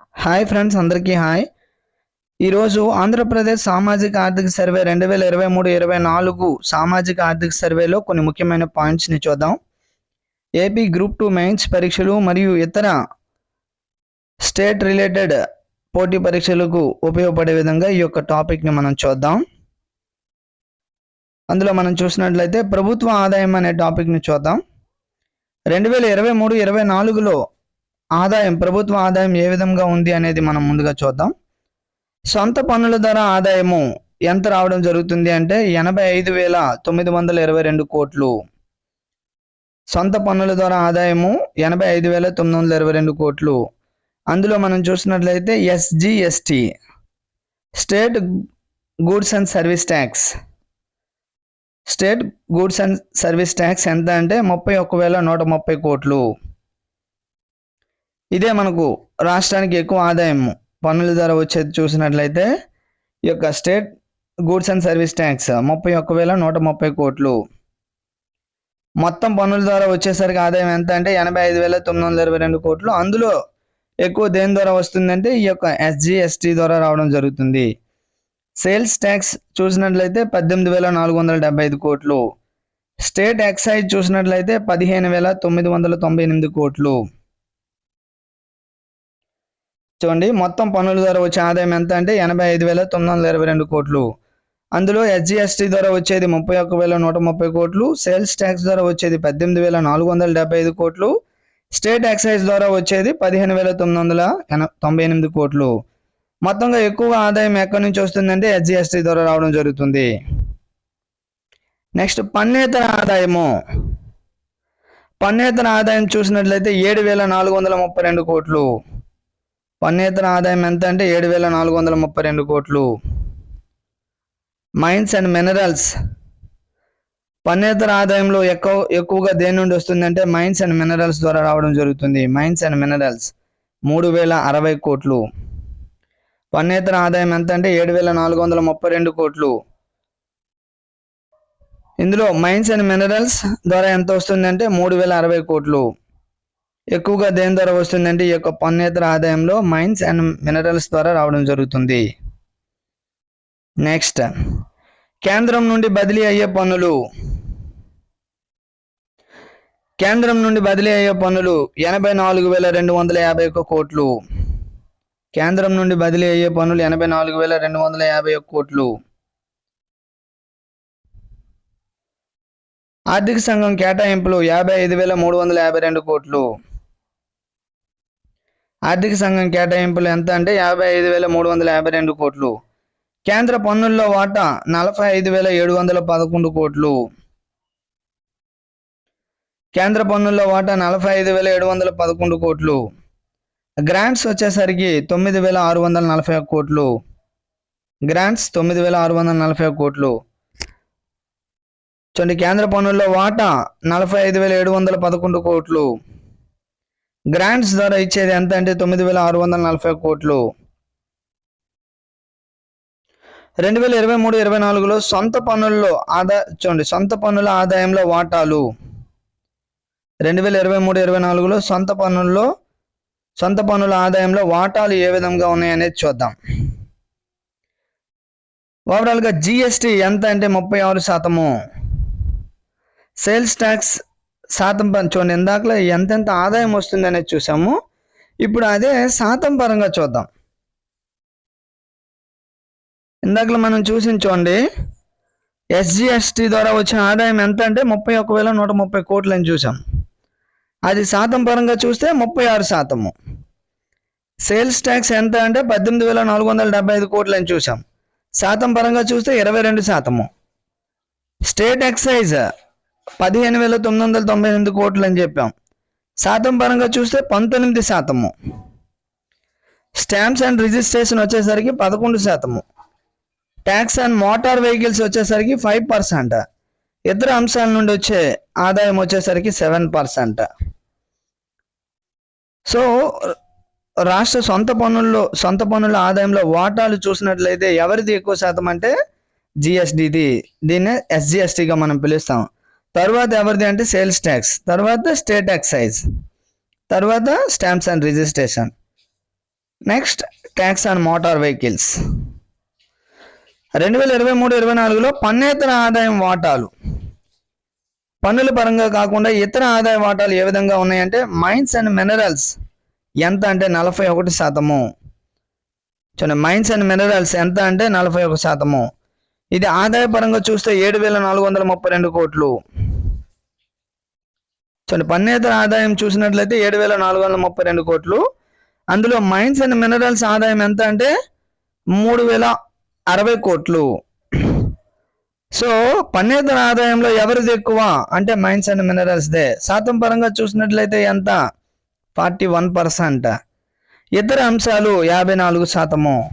Hi friends అందరికీ hi. ఈరోజు ఆంధ్రప్రదేశ్ సామాజిక ఆర్థిక సర్వే రెండు వేల ఇరవై మూడు ఇరవై నాలుగు సామాజిక ఆర్థిక సర్వేలో కొన్ని ముఖ్యమైన పాయింట్స్ని చూద్దాం. ఏపీ గ్రూప్ టూ మెయిన్స్ పరీక్షలు మరియు ఇతర స్టేట్ రిలేటెడ్ పోటీ పరీక్షలకు ఉపయోగపడే విధంగా ఈ యొక్క టాపిక్ని మనం చూద్దాం. అందులో మనం చూసినట్లయితే ప్రభుత్వ ఆదాయం అనే టాపిక్ని చూద్దాం. రెండు వేల ఇరవై మూడు ఇరవై నాలుగులో ఆదాయం ప్రభుత్వ ఆదాయం ఏ విధంగా ఉంది అనేది మనం ముందుగా చూద్దాం. సొంత పన్నుల ద్వారా ఆదాయము ఎంత రావడం జరుగుతుంది అంటే ఎనభై ఐదు వేల తొమ్మిది వందల ఇరవై రెండు కోట్లు. సొంత పన్నుల ద్వారా ఆదాయము ఎనభై ఐదు వేల తొమ్మిది వందల ఇరవై రెండు కోట్లు. అందులో మనం చూసినట్లయితే SGST state goods and service tax. State goods and service tax ఎంత అంటే ముప్పై ఒక్క వేల నూట ముప్పై కోట్లు. ఇదే మనకు రాష్ట్రానికి ఎక్కువ ఆదాయం పన్నుల ద్వారా వచ్చేది చూసినట్లయితే ఈ యొక్క state goods and service tax ముప్పై ఒక్క వేల నూట ముప్పై కోట్లు. మొత్తం పన్నుల ద్వారా వచ్చేసరికి ఆదాయం ఎంత అంటే ఎనభై ఐదు వేల తొమ్మిది వందల ఇరవై రెండు కోట్లు. అందులో ఎక్కువ దేని ద్వారా వస్తుందంటే ఈ యొక్క ఎస్జిఎస్టి ద్వారా రావడం జరుగుతుంది. సేల్స్ ట్యాక్స్ చూసినట్లయితే పద్దెనిమిది వేల నాలుగు వందల డెబ్బై ఐదు కోట్లు. స్టేట్ ఎక్సైజ్ చూసినట్లయితే పదిహేను వేల తొమ్మిది వందల తొంభై ఎనిమిది కోట్లు. చూడండి మొత్తం పన్నుల ద్వారా వచ్చే ఆదాయం ఎంత అంటే ఎనభై ఐదు వేల తొమ్మిది వందల ఇరవై రెండు కోట్లు. అందులో ఎస్జిఎస్టీ ద్వారా వచ్చేది ముప్పై ఒక్క వేల నూట ముప్పై కోట్లు సేల్స్ ట్యాక్స్ ద్వారా వచ్చేది పద్దెనిమిది వేల నాలుగు వందల డెబ్బై ఐదు కోట్లు స్టేట్ ఎక్సైజ్ ద్వారా వచ్చేది పదిహేను వేల తొమ్మిది వందల ఎన- తొంభై ఎనిమిది కోట్లు. మొత్తంగా ఎక్కువ ఆదాయం ఎక్కడి నుంచి వస్తుందంటే ఎస్జిఎస్టీ ద్వారా రావడం జరుగుతుంది. నెక్స్ట్ పన్నేతర ఆదాయము. పన్నేతర ఆదాయం చూసినట్లయితే ఏడు వేల నాలుగు వందల ముప్పై రెండు కోట్లు. పన్నేతర ఆదాయం ఎంత అంటే ఏడు వేల నాలుగు వందల ముప్పై రెండు కోట్లు. Mines and minerals. పన్నేతర ఆదాయంలో ఎక్కువ ఎక్కువగా దేని నుండి వస్తుందంటే మైన్స్ అండ్ మినరల్స్ ద్వారా రావడం జరుగుతుంది. మైన్స్ అండ్ మినరల్స్ మూడు వేల అరవై కోట్లు. పన్నేతర ఆదాయం ఎంత అంటే ఏడు వేల నాలుగు వందల ముప్పై రెండు కోట్లు. ఇందులో మైన్స్ అండ్ మినరల్స్ ద్వారా ఎంత వస్తుందంటే మూడు వేల అరవై కోట్లు. ఎక్కువగా దేని ద్వారా వస్తుందంటే ఈ యొక్క పన్నేతర ఆదాయంలో మైన్స్ అండ్ మినరల్స్ ద్వారా రావడం జరుగుతుంది. నెక్స్ట్ కేంద్రం నుండి బదిలీ అయ్యే పన్నులు. కేంద్రం నుండి బదిలీ అయ్యే పన్నులు ఎనభై నాలుగు వేల రెండు వందల యాభై ఒక్క కోట్లు. కేంద్రం నుండి బదిలీ అయ్యే పన్నులు ఎనభై నాలుగు వేల రెండు వందల యాభై ఒక్క కోట్లు. ఆర్థిక సంఘం కేటాయింపులు యాభై ఐదు వేల మూడు వందల యాభై రెండు కోట్లు. ఆర్థిక సంఘం కేటాయింపులు ఎంత అంటే యాభై ఐదు వేల మూడు వందల యాభై రెండు కోట్లు. కేంద్ర పన్నుల్లో వాటా నలభై ఐదు వేల ఏడు వందల పదకొండు కోట్లు. కేంద్ర పన్నుల్లో వాటా నలభై ఐదు వేల ఏడు వందల పదకొండు కోట్లు. గ్రాంట్స్ వచ్చేసరికి తొమ్మిది వేల ఆరు వందల నలభై కోట్లు. గ్రాంట్స్ తొమ్మిది వేల ఆరు వందల నలభై కోట్లు. చూడండి కేంద్ర పన్నుల్లో వాటా నలభై ఐదు వేల ఏడు వందల పదకొండు కోట్లు. గ్రాంట్స్ ద్వారా ఇచ్చేది ఎంత అంటే తొమ్మిది వేల ఆరు వందల నలభై కోట్లు. రెండు వేల ఇరవై మూడు ఇరవై నాలుగులో సొంత పన్నుల్లో ఆదా చూడండి సొంత పన్నుల ఆదాయంలో వాటాలు. రెండు వేల ఇరవై మూడు ఇరవై నాలుగులో సొంత పన్నుల్లో సొంత పన్నుల ఆదాయంలో వాటాలు ఏ విధంగా ఉన్నాయనేది చూద్దాం. ఓవరాల్గా జిఎస్టి ఎంత అంటే ముప్పై ఆరు శాతము. సేల్స్ ట్యాక్స్ శాతం ప- చూడండి ఇందాకలో ఎంతెంత ఆదాయం వస్తుంది అనేది చూసాము. ఇప్పుడు అదే శాతం పరంగా చూద్దాం. ఇందాకలో మనం చూసిన చూడండి. ఎస్జిఎస్టి ద్వారా వచ్చిన ఆదాయం ఎంత అంటే ముప్పై ఒక వేల నూట ముప్పై కోట్లు అని చూసాం. అది శాతం పరంగా చూస్తే ముప్పై ఆరు శాతము. సేల్స్ ట్యాక్స్ ఎంత అంటే పద్దెనిమిది వేల నాలుగు వందల డెబ్బై ఐదు కోట్లు అని చూసాం. శాతం పరంగా చూస్తే ఇరవై రెండు శాతము. స్టేట్ ఎక్సైజ్ పదిహేను వేల తొమ్మిది వందల తొంభై ఎనిమిది కోట్లు అని చెప్పాం. శాతం పరంగా చూస్తే పంతొమ్మిది శాతము. స్టాంప్స్ అండ్ రిజిస్ట్రేషన్ వచ్చేసరికి పదకొండు శాతము. ట్యాక్స్ అండ్ మోటార్ వెహికల్స్ వచ్చేసరికి ఫైవ్ పర్సెంట్. ఇతర అంశాల నుండి వచ్చే ఆదాయం వచ్చేసరికి సెవెన్ పర్సెంట్. సో రాష్ట్ర సొంత పన్నుల్లో సొంత పన్నుల ఆదాయంలో వాటాలు చూసినట్లయితే ఎవరిది ఎక్కువ శాతం అంటే జిఎస్డిది. దీన్నే ఎస్జిఎస్టిగా మనం పిలుస్తాం. తర్వాత ఎవరిది అంటే సేల్స్ ట్యాక్స్ తర్వాత స్టేట్ ఎక్సైజ్ తర్వాత stamps and registration next tax on motor vehicles రెండు వేల ఇరవై మూడు ఇరవై నాలుగులో పన్నేతర ఆదాయం వాటాలు. పన్నుల పరంగా కాకుండా ఇతర ఆదాయ వాటాలు ఏ విధంగా ఉన్నాయంటే మైన్స్ అండ్ మినరల్స్ ఎంత అంటే నలభై ఒకటి శాతము. చూడండి మైన్స్ అండ్ మినరల్స్ ఎంత అంటే నలభై ఒక శాతము. ఇది ఆదాయ పరంగా చూస్తే ఏడు వేల నాలుగు వందల ముప్పై రెండు కోట్లు. చూడండి పన్నేతర ఆదాయం చూసినట్లయితే ఏడు వేల నాలుగు వందల ముప్పై రెండు కోట్లు. అందులో మైన్స్ అండ్ మినరల్స్ ఆదాయం ఎంత అంటే మూడు వేల అరవై కోట్లు. సో పన్నేతర ఆదాయంలో ఎవరిది ఎక్కువ? అంటే మైన్స్ అండ్ మినరల్స్దే. శాతం పరంగా చూసినట్లయితే ఎంత? Forty one percent. ఇతర అంశాలు యాభై నాలుగు శాతము.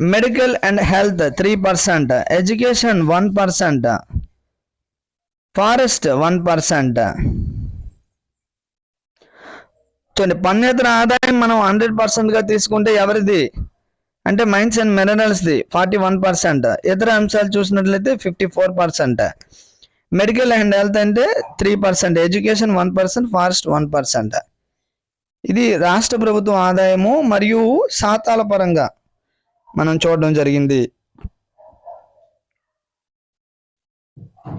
Medical and health three percent. Education one percent. Forest one percent. చూడండి పన్నేతర ఆదాయం మనం హండ్రెడ్ పర్సెంట్గా తీసుకుంటే ఎవరిది? అంటే మైన్స్ అండ్ మినరల్స్ది ఫార్టీ వన్ పర్సెంట్. ఇతర అంశాలు చూసినట్లయితే fifty four percent. Medical and health అంటే three percent. Education one percent forest one percent. ఇది రాష్ట్ర ప్రభుత్వం ఆదాయము మరియు శాతాల పరంగా మనం చూడడం జరిగింది.